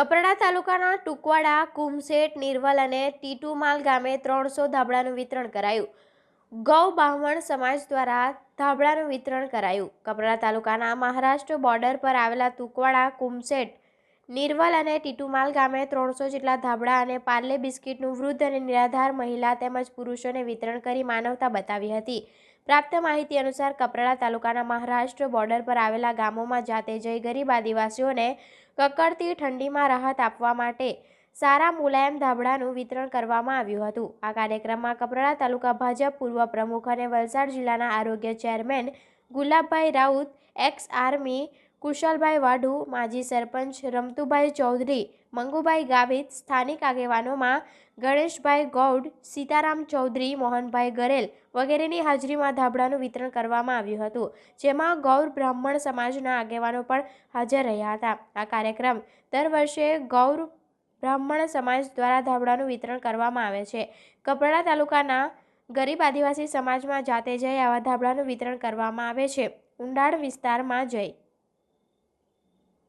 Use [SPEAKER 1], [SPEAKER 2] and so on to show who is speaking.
[SPEAKER 1] કપરાડા તાલુકાના ટુકવાડા કુમસેટ નિર્વલ અને ટીટુમાલ ગામે ત્રણસો ધાબળાનું વિતરણ કરાયું. ગૌ બ્રાહ્મણ સમાજ દ્વારા ધાબળાનું વિતરણ કરાયું. કપરાડા તાલુકાના મહારાષ્ટ્ર બોર્ડર પર આવેલા તુકવાડા કુમસેટ નિર્વલ અને ટીટુમાલ ગામે ત્રણસો જેટલા ધાબળા અને પાર્લે બિસ્કિટનું વૃદ્ધ અને નિરાધાર મહિલા તેમજ પુરુષોને વિતરણ કરી માનવતા બતાવી હતી. પ્રાપ્ત માહિતી અનુસાર કપરાડા તાલુકાના મહારાષ્ટ્ર બોર્ડર પર આવેલા ગામોમાં જાતે જઈ ગરીબ આદિવાસીઓને કકડતી ઠંડીમાં રાહત આપવા માટે સારા મુલાયમ ધાબળાનું વિતરણ કરવામાં આવ્યું હતું. આ કાર્યક્રમમાં કપરાડા તાલુકા ભાજપ પૂર્વ પ્રમુખ અને વલસાડ જિલ્લાના આરોગ્ય chairman Gulabbhai Raut, ex army Kushalbhai Vadhu માજી સરપંચ રમતુભાઈ ચૌધરી, મંગુભાઈ ગાવિત, સ્થાનિક આગેવાનોમાં ગણેશભાઈ ગૌડ, સીતારામ ચૌધરી, મોહનભાઈ ગરેલ વગેરેની હાજરીમાં ધાબળાનું વિતરણ કરવામાં આવ્યું હતું, જેમાં ગૌર બ્રાહ્મણ સમાજના આગેવાનો પણ હાજર રહ્યા હતા. આ કાર્યક્રમ દર વર્ષે ગૌર બ્રાહ્મણ સમાજ દ્વારા ધાબળાનું વિતરણ કરવામાં આવે છે. કપરાડા તાલુકાના ગરીબ આદિવાસી સમાજમાં જાતે જઈ આવા ધાબળાનું વિતરણ કરવામાં આવે છે. ઉંડાણ વિસ્તારમાં જઈ